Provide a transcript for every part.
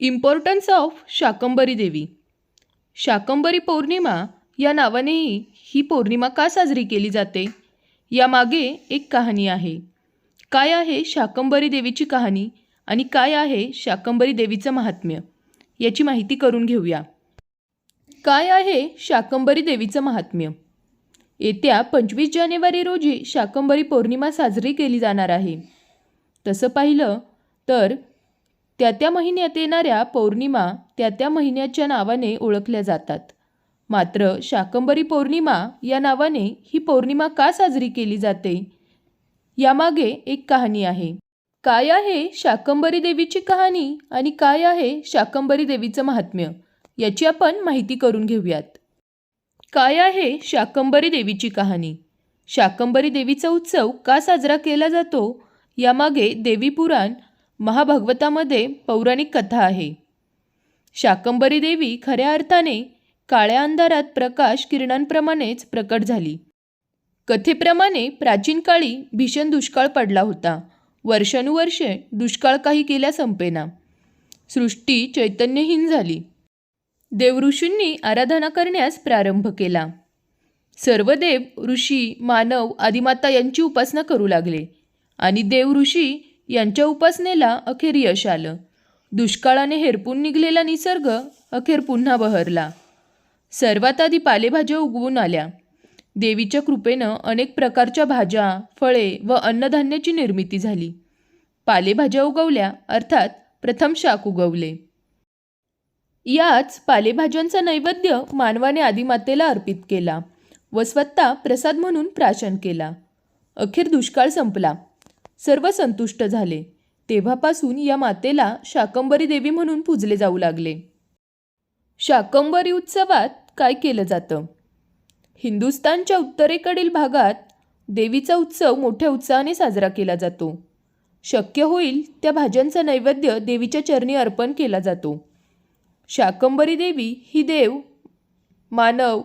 Importance of Shakambhari देवी. शाकंबरी पौर्णिमा या नावानेही ही पौर्णिमा का साजरी केली जाते? यामागे एक कहाणी आहे. काय आहे शाकंबरी देवीची कहाणी आणि काय आहे शाकंबरी देवीचं महात्म्य? याची माहिती करून घेऊया. काय आहे शाकंबरी देवीचं महात्म्य? येत्या पंचवीस जानेवारी रोजी शाकंबरी पौर्णिमा साजरी केली जाणार आहे. तसं पाहिलं तर त्या त्या महिन्यात येणाऱ्या पौर्णिमा त्या त्या महिन्याच्या नावाने ओळखल्या जातात. मात्र शाकंबरी पौर्णिमा या नावाने ही पौर्णिमा का साजरी केली जाते? यामागे एक कहाणी आहे. काय आहे शाकंबरी देवीची कहाणी आणि काय आहे शाकंबरी देवीचं महात्म्य? याची आपण माहिती करून घेऊयात. काय आहे शाकंबरी देवीची कहाणी? शाकंबरी देवीचा उत्सव का साजरा केला जातो? यामागे देवी पुराण महाभागवतामध्ये पौराणिक कथा आहे. शाकंबरी देवी खऱ्या अर्थाने काळ्या अंधारात प्रकाश किरणांप्रमाणेच प्रकट झाली. कथेप्रमाणे प्राचीन काळी भीषण दुष्काळ पडला होता. वर्षानुवर्षे दुष्काळ काही केल्या संपेना. सृष्टी चैतन्यहीन झाली. देवऋषींनी आराधना करण्यास प्रारंभ केला. सर्व देव ऋषी मानव आदिमाता यांची उपासना करू लागले आणि देव ऋषी यांच्या उपासनेला अखेर यश आलं. दुष्काळाने हेरपून निघलेला निसर्ग अखेर पुन्हा बहरला. सर्वात आधी पालेभाज्या उगवून आल्या. देवीच्या कृपेनं अनेक प्रकारच्या भाज्या फळे व अन्नधान्याची निर्मिती झाली. पालेभाज्या उगवल्या अर्थात प्रथम शाक उगवले. याच पालेभाज्यांचा नैवेद्य मानवाने आदिमातेला अर्पित केला व स्वतः प्रसाद म्हणून प्राशन केला. अखेर दुष्काळ संपला. सर्व संतुष्ट झाले. तेव्हापासून या मातेला शाकंबरी देवी म्हणून पूजले जाऊ लागले. शाकंबरी उत्सवात काय केलं जातं? हिंदुस्तानच्या उत्तरेकडील भागात देवीचा उत्सव मोठ्या उत्साहाने साजरा केला जातो. शक्य होईल त्या भाज्यांचा नैवेद्य देवीच्या चरणी अर्पण केला जातो. शाकंबरी देवी ही देव मानव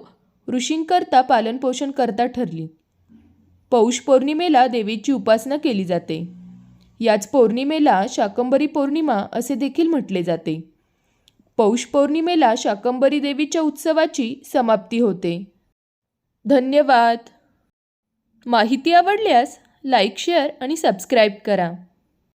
ऋषींकरता पालनपोषण करता ठरली. पौष पौर्णिमेला देवीची उपासना केली जाते. याच पौर्णिमेला शाकंबरी पौर्णिमा असे देखील म्हटले जाते. पौष पौर्णिमेला शाकंबरी देवीच्या उत्सवाची समाप्ती होते. धन्यवाद. माहिती आवडल्यास लाईक शेअर आणि सबस्क्राईब करा.